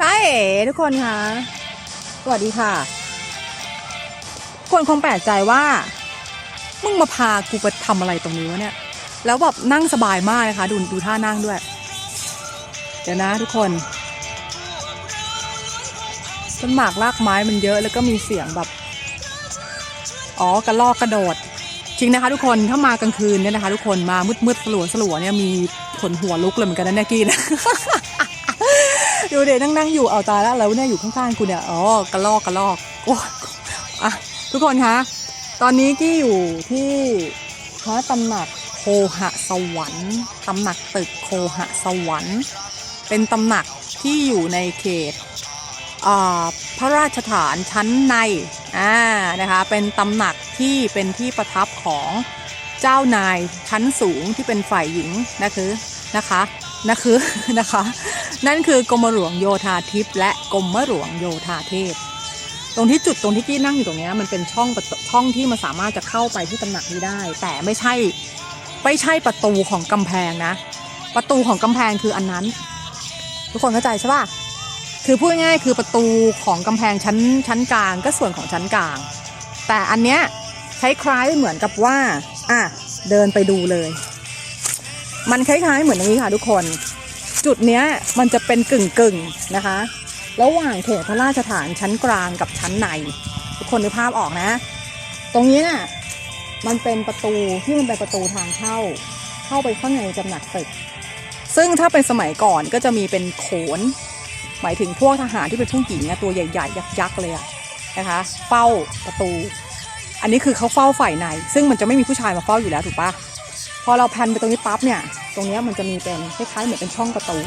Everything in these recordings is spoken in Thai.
จ้าเอ๋ทุกคนคะสวัสดีค่ะ คนคงแปลกใจว่า มึงมาพากูไปทำอะไรตรงนี้วะเนี่ย แล้วแบบนั่งสบายมากนะคะ ดูดูท่านั่งด้วย เดี๋ยวนะทุกคนต้นหมากรากไม้มันเยอะแล้วก็มีเสียงแบบ อ๋อกระลอกกระโดด จริงนะคะทุกคนถ้ามากลางคืนเนี่ยนะคะ ทุกคนมามืดมืดสลัวสลัวเนี่ยมีขนหัวลุกเลยเหมือนกันนะเนี่ยกี้นะ ดูเด็นั่งนั่งๆอยู่เอาตายแล้วแล้วเนี่ยอยู่ข้างๆกูเนี่ยอ๋อกระลอกกระลอกโอ้อะทุกคนคะตอนนี้กี้อยู่ที่พระตำหนักโคหะสวรรค์ตำหนักตึกโคหะสวรรค์ เป็นตำหนักที่อยู่ในเขตพระราชฐานชั้นในอ่านะคะเป็นตำหนักที่เป็นที่ประทับของเจ้านายชั้นสูงที่เป็นฝ่ายหญิงนะคือนะคะ นะคือนะคะ นั่นคือกรมหลวงโยธาทิพย์และกรมหลวงโยธาเทพ ตรงที่จุดตรงที่กี้นั่งอยู่ตรงนี้มันเป็นช่องช่องที่มันสามารถจะเข้าไปที่ตำหนักนี้ได้ แต่ไม่ใช่ไม่ใช่ประตูของกำแพงนะ ประตูของกำแพงคืออันนั้น ทุกคนเข้าใจใช่ป่ะคือพูดง่ายคือประตูของกำแพงชั้นชั้นกลางก็ส่วนของชั้นกลาง แต่อันเนี้ยคล้ายๆเหมือนกับว่าอะเดินไปดูเลย มันคล้ายๆ เหมือนอย่างนี้ค่ะทุกคน จุดเนี้ยมันจะเป็นกึ่งกึ่งๆนะคะ ระหว่างเขตพระราชฐานชั้นกลางกับชั้นใน ทุกคนนึกภาพออกนะ ตรงนี้น่ะมันเป็นประตูที่มันเป็นประตูทางเข้า เข้าไปข้างในจำหนักตึก ซึ่งถ้าเป็นสมัยก่อนก็จะมีเป็นโขน หมายถึงพวกทหารที่เป็นผู้หญิงอะตัวใหญ่ๆ ยักษ์ๆเลยอะนะคะ เฝ้าประตู อันนี้คือเขาเฝ้าฝ่ายใน ซึ่งมันจะไม่มีผู้ชายมาเฝ้าอยู่แล้วถูกปะ อเราแพนไปตรงนี้ปั๊บเนี่ย ตรงนี้มันจะมีเป็นคล้ายๆเหมือนเป็นช่องประตู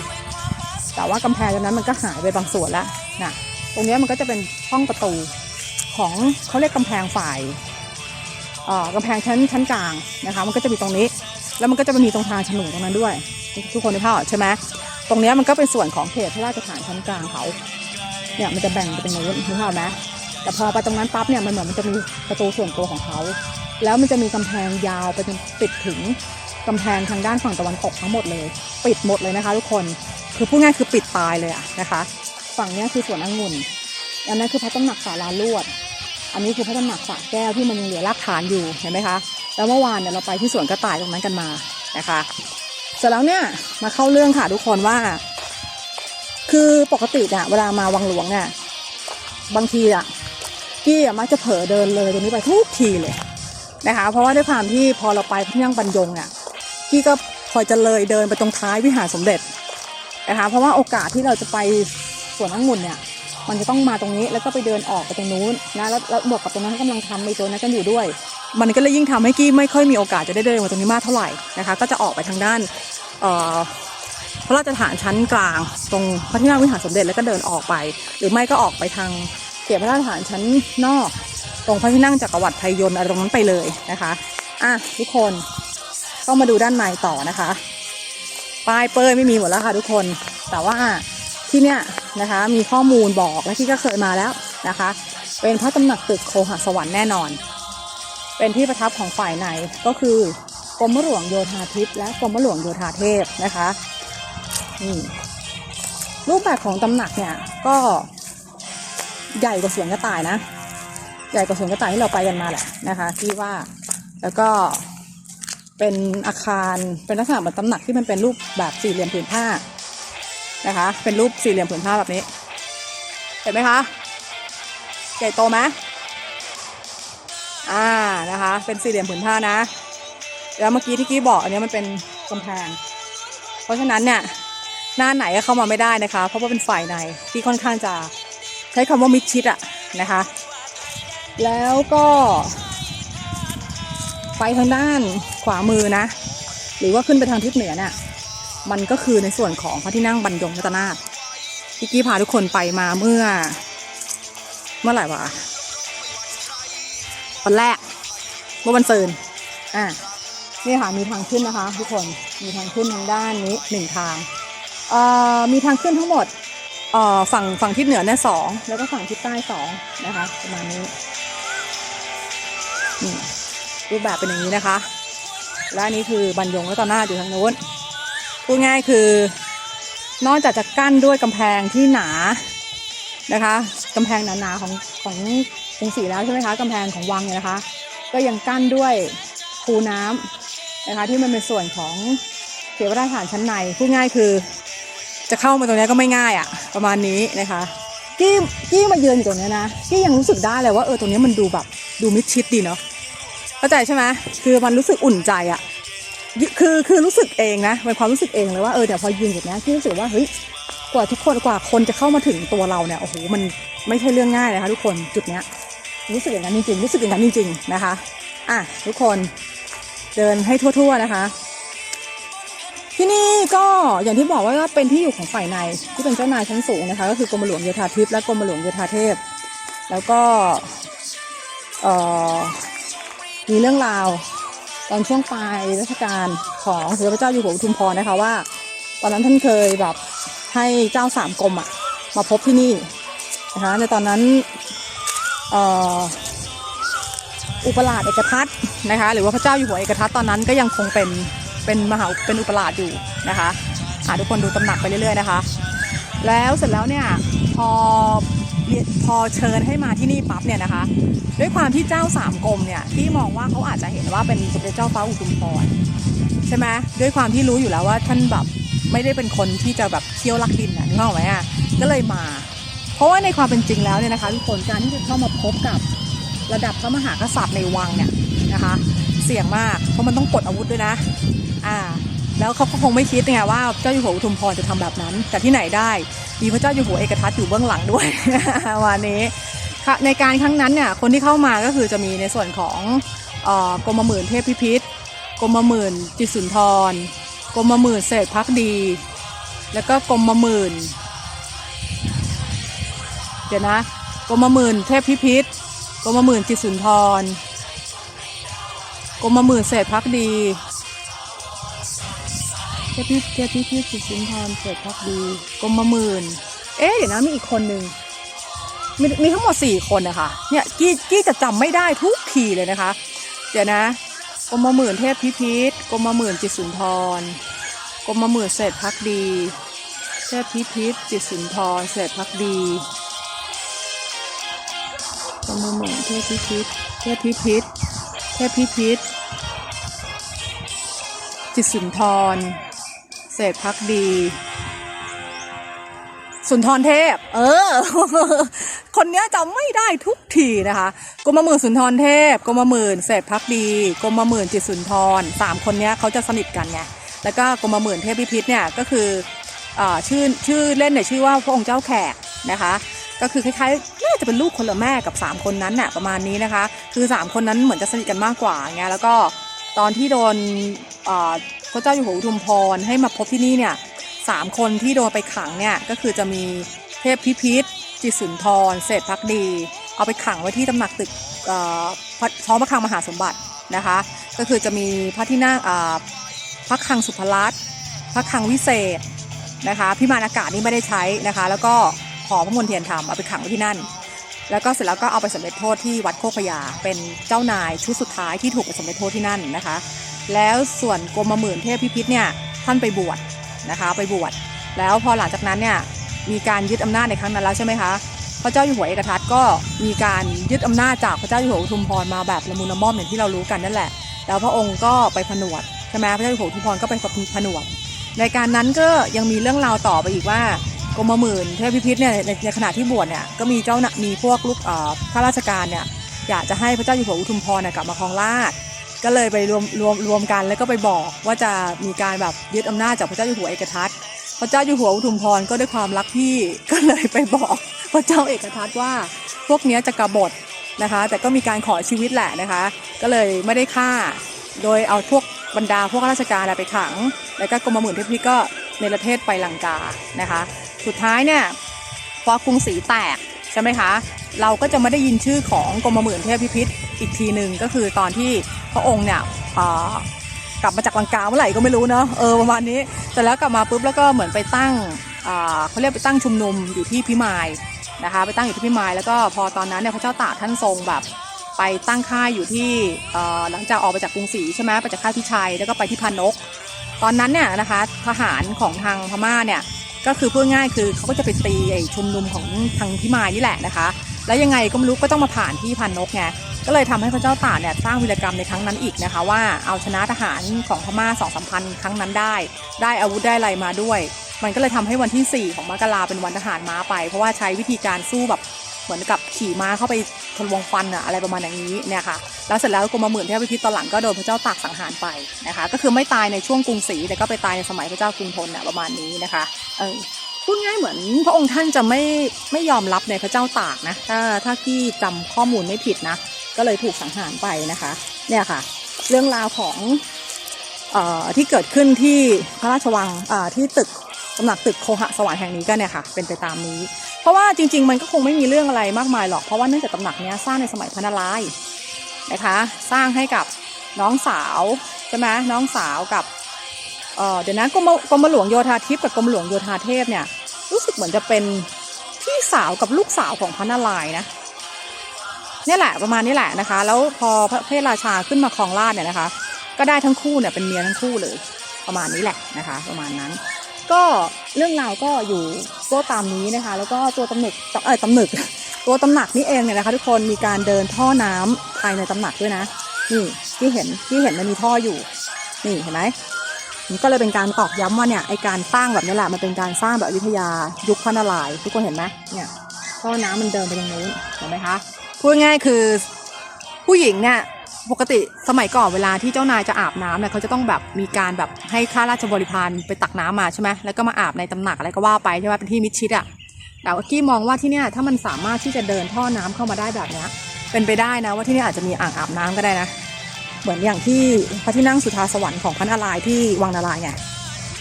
แต่ว่ากำแพงตรงนั้นมันก็หายไปบางส่วนแล้วนะตรงนี้มันก็จะเป็นช่องประตูของเขาเรียกกำแพงฝ่ายกำแพงชั้นชั้นกลางนะคะ มันก็จะมีตรงนี้ แล้วมันก็จะมีตรงทางฉนวนตรงนั้นด้วย ทุกคนได้ภาพใช่ไหมตรงนี้มันก็เป็นส่วนของเขตพระราชฐานชั้นกลางเขาเนี่ยมันจะแบ่งเป็นอย่างนี้นึกภาพไหมแต่พอไปตรงนั้นปั๊บเนี่ยมันเหมือนมันจะมีประตูส่วนตัวของเขา แล้วมันจะมีกำแพงยาวไปจนปิดถึงกำแพงทางด้านฝั่งตะวันตกทั้งหมดเลย ปิดหมดเลยนะคะ ทุกคนคือพูดง่ายคือปิดตายเลยอะนะคะ ฝั่งนี้คือสวนองุ่นอันนั้นคือพระตำหนักสาราลวด อันนี้คือพระตำหนักสรแก้วที่มันยังเหลือรากฐานอยู่เห็นไหมคะแล้วเมื่อวานเนี่ยเราไปที่สวนกระต่ายตรงนั้นกันมานะคะ เสร็จแล้วเนี่ยมาเข้าเรื่องค่ะทุกคนว่า คือปกติเนี่ยเวลามาวังหลวงเนี่ยบางทีอะกี้อะมักจะเผลอเดินเลยตรงนี้ไปทุกทีเลย นะคะ เพราะว่าด้วยความที่พอเราไปพระที่นั่งบรรยงเนี่ยกี้ก็คอจะเลยเดินไปตรงท้ายวิหารสมเด็จนะคะเพราะว่าโอกาสที่เราจะไปสวนองุ่นเนี่ยมันจะต้องมาตรงนี้แล้วก็ไปเดินออกไปตรงนู้นนะแล้วแล้วบวกกับตรงนั้นเขากำลังทำในตัวนั้นกันอยู่ด้วย มันก็เลยยิ่งทำให้กี้ไม่ค่อยมีโอกาสจะได้เดินมาตรงนี้มากเท่าไหร่นะคะก็จะออกไปทางด้านพระราชฐานชั้นกลาง ตรงพระที่นั่งวิหารสมเด็จแล้วก็เดินออกไป หรือไม่ก็ออกไปทางเขตพระราชฐานชั้นนอก ตรงพระที่นั่งจักรวรรดิไทยยนต์อรตรงนั้นไปเลยนะคะอะทุกคนต้องมาดูด้านในต่อนะคะป้ายเป้ยไม่มีหมดแล้วค่ะทุกคน แต่ว่าที่เนี่ยนะคะมีข้อมูลบอกและที่ก็เคยมาแล้วนะคะ เป็นพระตำหนักตึกโคหสวรรค์แน่นอน เป็นที่ประทับของฝ่ายในก็คือกรมหลวงโยธาทิพย์และกรมหลวงโยธาเทพนะคะนี่รูปแบบของตำหนักเนี่ยก็ใหญ่กว่าสวนกระต่ายนะ ใหญ่กว่าสวนกระต่ายที่เราไปกันมาแหละนะคะ ที่ว่าแล้วก็เป็นอาคารเป็นลักษณะเหมือนตำหนักที่มันเป็นรูปแบบสี่เหลี่ยมผืนผ้านะคะ เป็นรูปสี่เหลี่ยมผืนผ้าแบบนี้ เห็นไหมคะใหญ่โตไหมอ่านะคะ เป็นสี่เหลี่ยมผืนผ้านะ แล้วเมื่อกี้ที่กี้บอกอันนี้มันเป็นกำแพงเพราะฉะนั้นเนี่ยหน้าไหนก็เข้ามาไม่ได้นะคะ เพราะว่าเป็นฝ่ายในที่ค่อนข้างจะใช้คำว่ามิดชิดอะนะคะ แล้วก็ไปทางด้านขวามือนะ หรือว่าขึ้นไปทางทิศเหนือเนี่ยมันก็คือในส่วนของพระที่นั่งบรรยงรัตนาถพี่กี้พาทุกคนไปมาเมื่อ เมื่อไหร่วะวันแรกเมื่อวันซืนอะนี่ค่ะมีทางขึ้นนะคะ ทุกคนมีทางขึ้นทางด้านนี้หนึ่งทางเอ่อมีทางขึ้นทั้งหมดเอ่อฝั่งฝั่งทิศเหนือเนี่ยสองแล้วก็ฝั่งทิศใต้สองนะคะประมาณนี้ นี่รูปแบบเป็นอย่างนี้นะคะ และอันนี้คือบรรยงรัตนาอยู่ทางโน้นพูดง่ายคือนอกจากจะกั้นด้วยกำแพงที่หนานะคะกำแพงหนาๆของของกรุงศรีแล้วใช่ไหมคะกำแพงของวังเนี่ยนะคะ ก็ยังกั้นด้วยคูน้ำนะคะที่มันเป็นส่วนของเขตวัฒนฐานชั้นในพูดง่ายคือ จะเข้ามาตรงนี้ก็ไม่ง่ายอะ่ะ ประมาณนี้นะคะกี้กี้มาเยือนอยู่ตรงนี้นะกี้ยังรู้สึกได้เลยว่าเออตรงนี้มันดูแบบดูมิดชิดดีเนาะ เข้าใจใช่ไหมคือมันรู้สึกอุ่นใจอะ่ะคือคือรู้สึกเองนะเป็นความรู้สึกเองเลยว่าเออเดี๋ยวพอยืนอยู่นี้ยกี้รู้สึกว่าเฮ้ยกว่าทุกคนกว่าคนจะเข้ามาถึงตัวเราเนี่ยโอ้โหมันไม่ใช่เรื่องง่ายนะคะทุกคนจุดเนี้ยรู้สึกอย่างนั้นจริงๆรู้สึกอย่างนั้นจริง ๆนะคะอะทุกคนเดินให้ทั่ว ๆนะคะ ที่นี่ก็อย่างที่บอกว่าเป็นที่อยู่ของฝ่ายในที่เป็นเจ้านายชั้นสูงนะคะ ก็คือกรมหลวงโยธาทิพย์และกรมหลวงโยธาเทพ แล้วก็เอ่อ มีเรื่องราวตอนช่วงปลายรัชกาลของสมเด็จพระเจ้าอยู่หัวอุทุมพรนะคะว่า ตอนนั้นท่านเคยแบบให้เจ้าสามกรมอะมาพบที่นี่นะคะในตอนนั้นอุปราชเอกทัตนะคะ หรือว่าพระเจ้าอยู่หัวเอกทัตตอนนั้นก็ยังคงเป็นเป็นมหาเป็นอุปราชอยู่นะคะหาทุกคนดูตำหนักไปเรื่อยๆนะคะ แล้วเสร็จแล้วเนี่ยพอ พอเชิญให้มาที่นี่ปั๊บเนี่ยนะคะ ด้วยความที่เจ้าสามกรมเนี่ยที่มองว่าเขาอาจจะเห็นว่าเป็นสมเด็จเจ้าฟ้าอุทุมพรใช่ไหมด้วยความที่รู้อยู่แล้วว่าท่านแบบไม่ได้เป็นคนที่จะแบบเคี่ยวลักดินอะนึกออกไหมอะก็เลยมา เพราะว่าในความเป็นจริงแล้วเนี่ยนะคะทุกคนการที่จะเข้ามาพบกับระดับพระมหากษัตริย์ในวังเนี่ยนะคะ เสี่ยงมากเพราะมันต้องปลดอาวุธด้วยนะ แล้วเขาก็คงไม่คิดไงว่าเจ้าอยู่หัวอุทุมพรจะทำแบบนั้น แต่ที่ไหนได้มีพระเจ้าอยู่หัวเอกทัตอยู่เบื้องหลังด้วยวันนี้ในการครั้งนั้นเนี่ยคนที่เข้ามาก็คือจะมีในส่วนของออกรมหมื่นเทพพิพิธกรมหมื่นจิตสุนทรกรมหมื่นเศรษพักดี แล้วก็กรมหมื่นเดี๋ยวนะกรมหมื่นเทพพิพิธกรมหมื่นจิตสุนทรกรมหมื่นเศรษพักดี เทพพิเทพพิพิธจิตสุนทรเศรษฐพักดีกรมหมื่น เอ๊ะเดี๋ยวนะมีอีกคนนึงมีมีทั้งหมดสี่คนนะคะเนี่ยกี้กี้จะจำไม่ได้ทุกทีเลยนะคะ เดี๋ยวนะกรมหมื่นเทพพิพิธกรมหมื่นจิตสุนทรกรมหมื่นเศรษพักดีเทพพิพิธจิตสุนทรเศรษพักดีกรมหมื่นเทพพิพิธเทพพิพิธเทพพิพิธจิตสุนทร เศรษฐพักดี สุนทรเทพ เออ คนเนี้ยจำไม่ได้ทุกทีนะคะกรมหมื่นสุนทรเทพกรมหมื่นเศรษฐพักดีกรมหมื่นจิตรสุนทรสามคนเนี้ยเขาจะสนิทกันไงแล้วก็กรมหมื่นเทพพิพิธเนี่ยก็คืออ่าชื่อชื่อเล่นเนี่ยชื่อว่าพระองค์เจ้าแขกนะคะก็คือคล้ายๆน่าจะเป็นลูกคนละแม่กับ 3 คนนั้นน่ะประมาณนี้นะคะ คือ 3 คนนั้นเหมือนจะสนิทกันมากกว่าไงแล้วก็ตอนที่โดนเอ่อ พระเจ้าอยู่หัวอุทุมพรให้มาพบที่นี่เนี่ยสามคนที่โดนไปขังเนี่ยก็คือจะมีเทพพิพิธจิตสุนทรเศรษฐพักดี เอาไปขังไว้ที่ตำหนักตึกท้องพระคลังมหาสมบัตินะคะ ก็คือจะมีพระที่นั่งพระคลังสุภรัตน์พระคลังวิเศษนะคะพิมานอากาศนี่ไม่ได้ใช้นะคะ แล้วก็หอพระมนเทียนธรรมเอาไปขังไว้ที่นั่น แล้วก็เสร็จแล้วก็เอาไปสำเร็จโทษที่วัดโคกพยาเป็นเจ้านายชุดสุดท้ายที่ถูกไปสำเร็จโทษที่นั่นนะคะ แล้วส่วนกรมหมื่นเทพพิพิธเนี่ยท่านไปบวชนะคะไปบวชแล้วพอหลังจากนั้นเนี่ยมีการยึดอำนาจในครั้งนั้นแล้วใช่ไหมคะพระเจ้าอยู่หัวเอกทัตก็มีการยึดอำนาจจากพระเจ้าอยู่หัวอุทุมพรมาแบบละมุนละม่อมอย่างที่เรารู้กันนั่นแหละ แล้วพระองค์ก็ไปผนวดใช่ไหมพระเจ้าอยู่หัวอุทุมพรก็ไปผนวด ในการนั้นก็ยังมีเรื่องราวต่อไปอีกว่ากรมหมื่นเทพพิพิธเนี่ยในขณะที่บวชเนี่ยก็มีเจ้าหน้ามีพวกลูกข้าราชการเนี่ยอยากจะให้พระเจ้าอยู่หัวอุทุมพรเนี่ยกลับมาครองราช ก็เลยไปรวมรวมรวมกันแล้วก็ไปบอกว่าจะมีการแบบยึดอำนาจจากพระเจ้าอยู่หัวเอกทัตพระเจ้าอยู่หัวอุทุมพรก็ด้วยความรักพี่ก็เลยไปบอกพระเจ้าเอกทัตว่า พวกนี้จะกบฏนะคะ แต่ก็มีการขอชีวิตแหละนะคะ ก็เลยไม่ได้ฆ่า โดยเอาพวกบรรดาพวกราชการไปขัง แล้วก็กรมหมื่นเทพพิก็ในประเทศไปลังกานะคะ สุดท้ายเนี่ยพอกรุงศรีแตกใช่ไหมคะ เราก็จะไม่ได้ยินชื่อของกรมหมื่นเทพพิพิธอีกทีหนึ่งก็คือตอนที่พระองค์เนี่ยกลับมาจากลังกาเมื่อไหร่ก็ไม่รู้เนาะเออประมาณนี้แต่แล้วกลับมาปุ๊บแล้วก็เหมือนไปตั้งเขาเรียกไปตั้งชุมนุมอยู่ที่พิมายนะคะไปตั้งอยู่ที่พิมายแล้วก็พอตอนนั้นเนี่ยพระเจ้าตากท่านทรงแบบไปตั้งค่ายอยู่ที่หลังจากออกไปจากกรุงศรีใช่ไหมไปจากค่ายพิชัยแล้วก็ไปที่พานก ตอนนั้นเนี่ยนะคะทหารของทางพม่าเนี่ยก็คือพูดง่ายคือเขาก็จะไปตีไอ้ชุมนุมของทางพิมายนี่แหละนะคะ แล้วยังไงก็ไม่รู้ก็ต้องมาผ่านที่พันนกไงก็เลยทำให้พระเจ้าตากเนี่ยสร้างวีรกรรมในครั้งนั้นอีกนะคะ ว่าเอาชนะทหารของพม่าสองสามพันครั้งนั้นได้ ได้อาวุธได้อะไรมาด้วย มันก็เลยทำให้วันที่ 4 ของมกราเป็นวันทหารม้าไป เพราะว่าใช้วิธีการสู้แบบเหมือนกับขี่ม้าเข้าไปทะลวงฟันอะอะไรประมาณอย่างนี้เนี่ยค่ะแล้วเสร็จแล้วกรมหมื่นเทพพิพิธตอนหลังก็โดนพระเจ้าตากสังหารไปนะคะ ก็คือไม่ตายในช่วงกรุงศรีแต่ก็ไปตายในสมัยพระเจ้ากรุงธนอะประมาณนี้นะคะเออ พูดง่ายเหมือนพระองค์ท่านจะไม่ไม่ยอมรับในพระเจ้าตากนะถ้าถ้าที่จำข้อมูลไม่ผิดนะ ก็เลยถูกสังหารไปนะคะ เนี่ยค่ะ เรื่องราวของเอ่อที่เกิดขึ้นที่พระราชวังเอ่อที่ตึกตำหนักตึกโคหสวรรค์แห่งนี้ก็เนี่ยค่ะ เป็นไปตามนี้ เพราะว่าจริง ๆ มันก็คงไม่มีเรื่องอะไรมากมายหรอกเพราะว่าเนื่องจากตำหนักเนี้ยสร้างในสมัยพระนารายณ์นะคะ สร้างให้กับน้องสาวใช่ไหมน้องสาวกับ เดี๋ยวนะกรมกรมหลวงโยธาทิพย์กับกรมหลวงโยธาเทพเนี่ยรู้สึกเหมือนจะเป็นพี่สาวกับลูกสาวของพระนารายณ์นะเนี่ยแหละประมาณนี้แหละนะคะ แล้วพอพระเพทราชาขึ้นมาครองราชเนี่ยนะคะ ก็ได้ทั้งคู่เนี่ยเป็นเมียทั้งคู่เลยประมาณนี้แหละนะคะ ประมาณนั้น ก็เรื่องราวก็อยู่ก็ตามนี้นะคะ แล้วก็ตัวตำหนึกเออตำหนึก ตัวตำหนักนี่เองเนี่ยนะคะ ทุกคนมีการเดินท่อน้ำภายในตำหนักด้วยนะ นี่ที่เห็นที่เห็นมันมีท่ออยู่ นี่เห็นไหม มันก็เลยเป็นการตอกย้ำว่าเนี่ยไอการสร้างแบบนี้แหละมันเป็นการสร้างแบบอยุธยายุคพระนารายทุกคนเห็นไหมเนี่ยท่อน้ำมันเดินไปตรงนู้นเห็นไหมคะพูดง่ายคือผู้หญิงเนี่ยปกติสมัยก่อนเวลาที่เจ้านายจะอาบน้ำเนี่ยเขาจะต้องแบบมีการแบบให้ข้าราชบริพารไปตักน้ำมาใช่ไหมแล้วก็มาอาบในตำหนักอะไรก็ว่าไปใช่ไหมเป็นที่มิดชิดอะแต่ว่ากี้มองว่าที่เนี่ยถ้ามันสามารถที่จะเดินท่อน้ำเข้ามาได้แบบนี้เป็นไปได้นะว่าที่เนี่ยอาจจะมีอ่างอาบน้ำก็ได้นะ เหมือนอย่างที่พระที่นั่งสุทาสวรรค์ของพระนารายณ์ที่วังนารายณ์ไง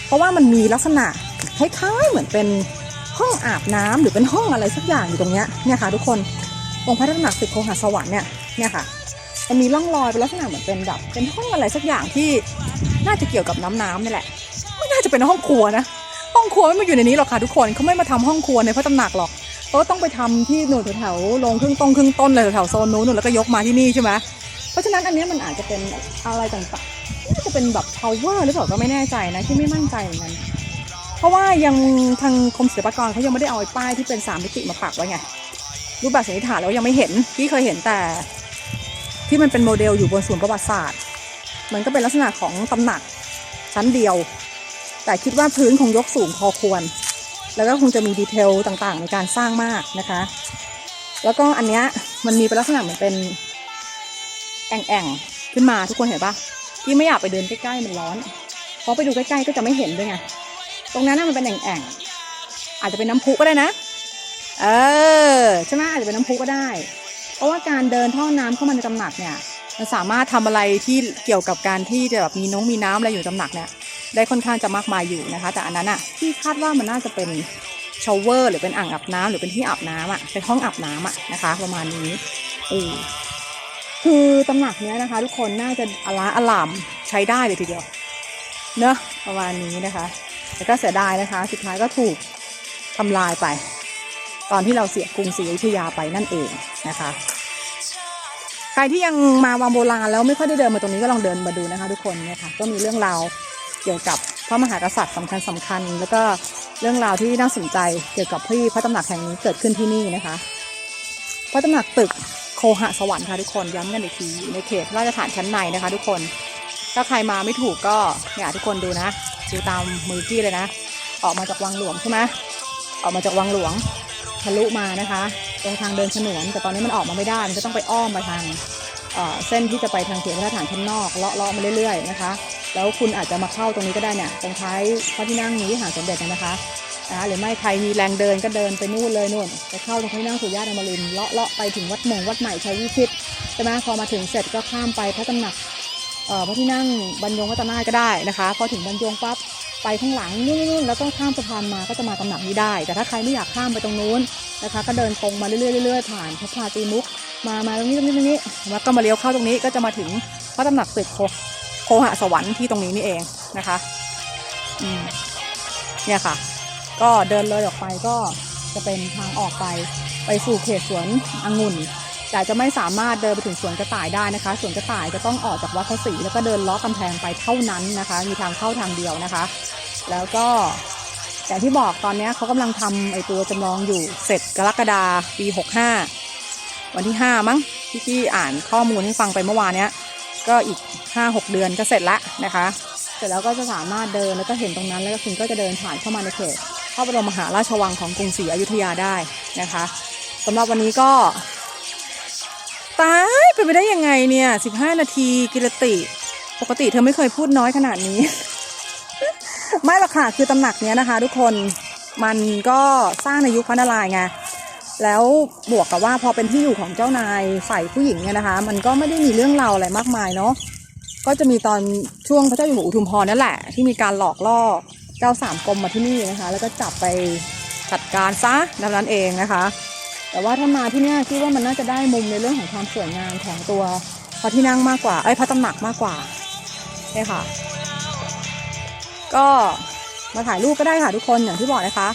เพราะว่ามันมีลักษณะคล้ายๆเหมือนเป็นห้องอาบน้ำหรือเป็นห้องอะไรสักอย่างอยู่ตรงเนี้ยเนี่ยค่ะทุกคนตรงพระตำหนักตึกโคหสวรรค์เนี่ยเนี่ยค่ะมันมีร่องรอยเป็นลักษณะเหมือนเป็นแบบเป็นห้องอะไรสักอย่างที่น่าจะเกี่ยวกับน้ำน้ำนี่แหละ ไม่น่าจะเป็นห้องครัวนะ ห้องครัวไม่มาอยู่ในนี้หรอกค่ะทุกคนเขาไม่มาทำห้องครัวในพระตำหนักหรอกเขาต้องไปทำที่หนูแถวๆลงครึ่งต้นครึ่งต้นเลยแถวโซนนู้นนู่นแล้วก็ยกมาที่นี่ใช่ไหม ราะฉะนั้นอันนี้มันอาจจะเป็นอะไรต่างๆน่าจะเป็นแบบ power หรือเปล่าก็ไม่แน่ใจนะที่ไม่มั่นใจเหมือนกันเพราะว่ายังทางกรมศิลปากรเขายังไม่ได้เอาป้ายที่เป็นสามมิติมาปักไว้ไงรูปแบบสันนิษฐานแล้วยังไม่เห็นที่เคยเห็นแต่ ที่มันเป็นโมเดลอยู่บนศูนย์ประวัติศาสตร์ มันก็เป็นลักษณะของตำหนักชั้นเดียว แต่คิดว่าพื้นคงยกสูงพอควร แล้วก็คงจะมีดีเทลต่างๆ ในการสร้างมากนะคะ แล้วก็อันเนี้ยมันมีเป็นลักษณะเหมือนเป็น แอ่งๆขึ้นมาทุกคนเห็นปะที่ไม่อยากไปเดินใกล้ๆมันร้อนพราะไปดูใกล้ๆก็จะไม่เห็นด้วยไงตรงนั้นน่ะมันเป็นแอ่งๆอาจจะเป็นน้ำพุก็ได้นะ เออใช่ไหมอาจจะเป็นน้ำพุก็ได้ เพราะว่าการเดินท่อน้ำเข้ามาในตำหนักเนี่ยมันสามารถทำอะไรที่เกี่ยวกับการที่จะแบบมีน้องมีน้ำอะไรอยู่ตำหนักเนี่ยได้ค่อนข้างจะมากมายอยู่นะคะ แต่อันนั้นอะที่คาดว่ามันน่าจะเป็นชาวเวอร์หรือเป็นอ่างอาบน้ำหรือเป็นที่อาบน้ำอะเป็นห้องอาบน้ำอะนะคะ ประมาณนี้เออ คือตำหนักเนี้ยนะคะ ทุกคนน่าจะอลาอลามใช้ได้เลยทีเดียวเนอะประมาณนี้นะคะแต่ก็เสียดายนะคะ สุดท้ายก็ถูกทำลายไป ตอนที่เราเสียกรุงศรีอยุธยาไปนั่นเองนะคะ ใครที่ยังมาวังโบราณแล้วไม่ค่อยได้เดินมาตรงนี้ก็ลองเดินมาดูนะคะ ทุกคนเนี่ยค่ะก็มีเรื่องราวเกี่ยวกับพระมหากษัตริย์สำคัญสำคัญ แล้วก็เรื่องราวที่น่าสนใจเกี่ยวกับที่พระตำหนักแห่งนี้เกิดขึ้นที่นี่นะคะ พระตำหนักตึก โคหสวรรค์ค่ะทุกคนย้ำกันอีกทีในเขตราชฐานชั้นในนะคะ ทุกคนถ้าใครมาไม่ถูกก็เนี่ยทุกคนดูนะดูตามมือกี้เลยนะ ออกมาจากวังหลวงใช่ไหมออกมาจากวังหลวงทะลุมานะคะตรงทางเดินฉนวน แต่ตอนนี้มันออกมาไม่ได้มันก็ต้องไปอ้อมมาทางเเส้นที่จะไปทางเขตพระราชฐานชั้นนอกเลาะเลาะมาเรื่อยๆนะคะ แล้วคุณอาจจะมาเข้าตรงนี้ก็ได้เนี่ยตรงท้ายพระที่นั่งวิหาสมเด็จเนนะคะ นะหรือไม่ใครมีแรงเดินก็เดินไปนู่นเลยนู่นไปเข้าตรงที่นั่งสุริยะอมรินเลาะเลาะไปถึงวัดหมงวัดใหม่ชัยวิชิตใช่ไหมพอมาถึงเสร็จก็ข้ามไปพระตำหนักเอ่อพระที่นั่งบรรยงวัฒนาก็ได้นะคะ พอถึงบรรยงปั๊บไปข้างหลังนู่นๆแล้วต้องข้ามสะพานมาก็จะมาตำหนักนี้ได้ แต่ถ้าใครไม่อยากข้ามไปตรงนู้นนะคะ ก็เดินตรงมาเรื่อยๆผ่านพระพาตีมุกมามาตรงนี้ตรงนี้ตรงนี้แล้วก็มาเลี้ยวเข้าตรงนี้ก็จะมาถึงพระตำหนักตึกโคโคหะสวรรค์ที่ตรงนี้นี่เองนะคะอืมเนี่ยค่ะ ก็เดินเลยออกไปก็จะเป็นทางออกไปไปสู่เขตสวนองุ่นแต่จะไม่สามารถเดินไปถึงสวนกระต่ายได้นะคะ สวนกระต่ายจะต้องออกจากวัดพระศรีแล้วก็เดินล้อกำแพงไปเท่านั้นนะคะ มีทางเข้าทางเดียวนะคะ แล้วก็อย่างที่บอกตอนนี้เขากำลังทำไอตัวจำลองอยู่เสร็จกรกฎาปีหกห้าวันที่ห้ามั้งที่ที่อ่านข้อมูลให้ฟังไปเมื่อวานเนี้ยก็อีกห้าหกเดือนก็เสร็จละนะคะ เสร็จแล้วก็จะสามารถเดินแล้วก็เห็นตรงนั้นแล้วก็คุณก็จะเดินผ่านเข้ามาในเขต ระบรมมหาราชวังของกรุงศรีอยุธยาได้นะคะสำหรับวันนี้ก็ตายเป็นไปได้ยังไงเนี่ยสิบห้านาทีกิรติ ปกติเธอไม่เคยพูดน้อยขนาดนี้ ไม่หรอกค่ะคือตำหนักเนี้ยนะคะ ทุกคนมันก็สร้างในยุคพระนารายณ์ไงแล้วบวกกับว่าพอเป็นที่อยู่ของเจ้านายฝ่ายผู้หญิงเนี่ยนะคะ มันก็ไม่ได้มีเรื่องราวอะไรมากมายเนาะก็จะมีตอนช่วงพระเจ้าอยู่หัวอุทุมพรนั่นแหละ ที่มีการหลอกล่อ เจ้าสามกรมมาที่นี่นะคะ แล้วก็จับไปจัดการซะดังนั้นเองนะคะ แต่ว่าถ้ามาที่นี่คิดว่ามันน่าจะได้มุมในเรื่องของความสวยงามของตัวพระที่นั่งมากกว่าไอ้ยพระตำหนักมากกว่าเนี่ยค่ะ ก็มาถ่ายรูปก็ได้ค่ะทุกคนอย่างที่บอกนะคะ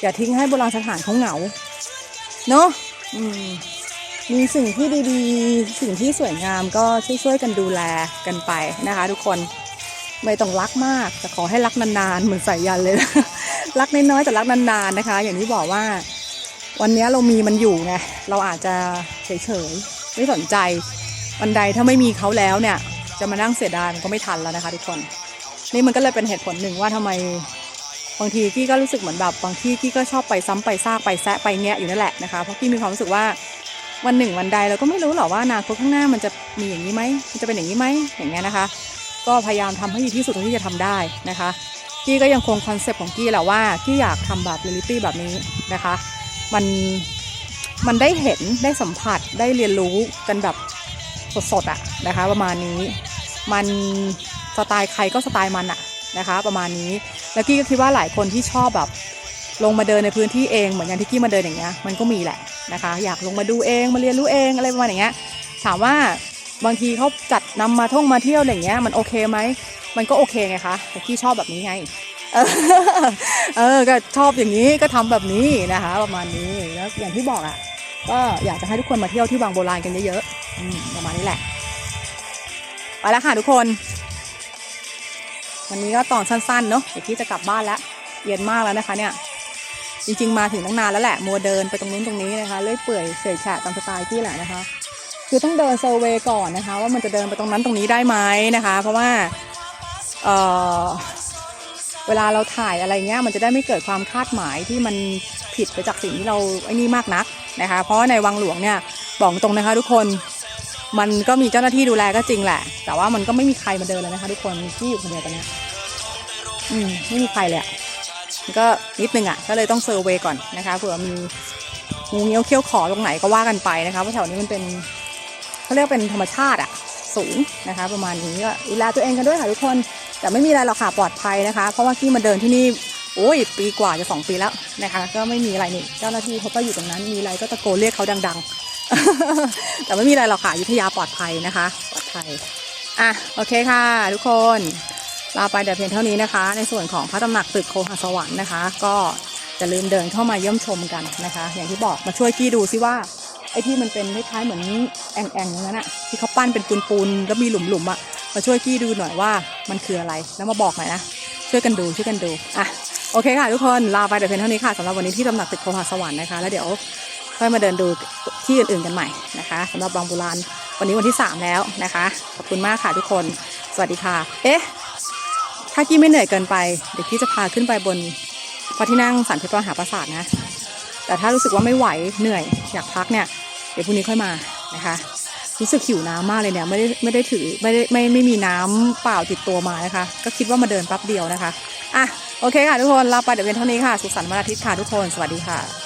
อย่าทิ้งให้โบราณสถานเขาเหงา เนอะมมีสิ่งที่ดีๆ สิ่งที่สวยงามก็ช่วยๆกันดูแลกันไปนะคะ ทุกคน ไม่ต้องรักมาก แต่ขอให้รักนานๆ เหมือนส่ยันเลยรักน้อยๆแต่รักนานๆนะคะ อย่างที่บอกว่า วันนี้เรามีมันอยู่ไงเราอาจจะเฉยๆไม่สนใจวันใดถ้าไม่มีเขาแล้วเนี่ย จะมานั่งเสียดายมันก็ไม่ทันแล้วนะคะ ทุกคน นี่มันก็เลยเป็นเหตุผลหนึ่งว่าทำไมบางทีกี้ก็รู้สึกเหมือนแบบบางที่กี้ก็ชอบไปซ้ำไปซากไปแซะไปแงะอยู่นั่นแหละนะคะเพราะกี้มีความรู้สึกว่าวันหนึ่งวันใดเราก็ไม่รู้หรอกว่าอนาคตข้างหน้ามันจะมีอย่างนี้ไหมมันจะเป็นอย่างนี้ไหมอย่างเงี้ยนะคะ ก็พยายามทำให้ดีที่สุดเท่าที่จะทำได้นะคะกี้ก็ยังคงคอนเซปต์ของกี้แหละว่ากี้อยากทำแบบเรียลิตี้แบบนี้นะคะ มันมันได้เห็นได้สัมผัสได้เรียนรู้กันแบบสดๆอะนะคะ ประมาณนี้มันสไตล์ใครก็สไตล์มันอะนะคะ ประมาณนี้แล้วกี้ก็คิดว่าหลายคนที่ชอบแบบลงมาเดินในพื้นที่เองเหมือนอย่างที่กี้มาเดินอย่างเงี้ยมันก็มีแหละนะคะ อยากลงมาดูเองมาเรียนรู้เองอะไรประมาณอย่างเงี้ยถามว่า บางทีเขาจัดนำมาท่องมาเที่ยวอะไรอย่างเงี้ยมันโอเคไหมมันก็โอเคไงคะแต่กี้ชอบแบบนี้ไงเออเออก็ชอบอย่างนี้ก็ทำแบบนี้นะคะ ประมาณนี้แล้วอย่างที่บอกอะ ก็อยากจะให้ทุกคนมาเที่ยวที่บางโบราณกันเยอะๆประมาณนี้แหละไปแล้วค่ะทุกคน วันนี้ก็ตอนสั้นๆเนาะเดี๋ยวพี่จะกลับบ้านแล้วเย็นมากแล้วนะคะ เนี่ย จริงๆมาถึงตั้งนานแล้วแหละมัวเดินไปตรงนู้นตรงนี้นะคะเลื่อยเปื่อยเฉยแฉะตามสไตล์พี่แหละนะคะ คือต้องเดินเซอร์เวยก่อนนะคะ ว่ามันจะเดินไปตรงนั้นตรงนี้ได้ไหมนะคะ เพราะว่าเออเวลาเราถ่ายอะไรเงี้ยมันจะได้ไม่เกิดความคาดหมายที่มันผิดไปจากสิ่งที่เราไอ้นี่มากนักนะคะ เพราะว่าในวังหลวงเนี่ยบอกตรงนะคะ ทุกคนมันก็มีเจ้าหน้าที่ดูแลก็จริงแหละ แต่ว่ามันก็ไม่มีใครมาเดินเลยนะคะ ทุกคนที่อยู่คนเดียวตอนนี้อืมไม่มีใครเลยอะก็นิดนึงอะก็เลยต้องเซอร์เวยก่อนนะคะเผื่อมีงูเงี้ยวเขี้ยวขอตรงไหนก็ว่ากันไปนะคะเพราะแถวนี้มันเป็น เขาเรียกเป็นธรรมชาติอะสูงนะคะ ประมาณนี้ก็ดูแลตัวเองกันด้วยค่ะทุกคนแต่ไม่มีอะไรหรอกค่ะปลอดภัยนะคะ เพราะว่าที่มาเดินที่นี่โอ้ยปีกว่าจะสองปีแล้วนะคะ ก็ไม่มีอะไรนี่เจ้าหน้าที่เขาก็อยู่ตรงนั้นมีอะไรก็ตะโกนเรียกเขาดัง ๆ แต่ไม่มีอะไรหรอกค่ะยุธยาปลอดภัยนะคะปลอดภัยอะโอเคค่ะ ทุกคนลาไปแต่เพียงเท่านี้นะคะ ในส่วนของพระตำหนักตึกโคหสวรรค์นะคะ ก็อย่าลืมเดินเข้ามาเยี่ยมชมกันนะคะ อย่างที่บอกมาช่วยกี้ดูซิว่า ไอ้ที่มันเป็นคล้ายๆเหมือนแอ่งๆองนั้นอะที่เขาปั้นเป็นปูนๆแล้วมีหลุมๆอะมาช่วยกี้ดูหน่อยว่ามันคืออะไรแล้วมาบอกหน่อยนะช่วยกันดูช่วยกันดูอะโอเคค่ะทุกคนลาไปแต่เพียงเท่านี้ค่ะสำหรับวันนี้ที่ตำหนักตึกโคหาสวรรค์นะคะแล้วเดี๋ยวค่อยมาเดินดูที่อื่นๆกันใหม่นะคะสำหรับบางโบราณวันนี้วันที่ 3 แล้วนะคะ ขอบคุณมากค่ะทุกคน สวัสดีค่ะ เอ๊ะ ถ้ากี้ไม่เหนื่อยเกินไป เดี๋ยวกี้จะพาขึ้นไปบนพระที่นั่งสันเพชรมหาปราสาทนะ แต่ถ้ารู้สึกว่าไม่ไหวเหนื่อยอยากพักเนี่ย เดี๋ยวพรุ่งนี้ค่อยมานะคะรู้สึกหิวน้ำมากเลยเนี่ยไม่ได้ไม่ได้ถือไม่ได้ไม่ไม่มีน้ำเปล่าติดตัวมานะคะ ก็คิดว่ามาเดินแป๊บเดียวนะคะอะโอเคค่ะทุกคนลาไปเดี๋ยวเป็นเท่านี้ค่ะ สุขสันต์วันอาทิตย์ค่ะทุกคนสวัสดีค่ะ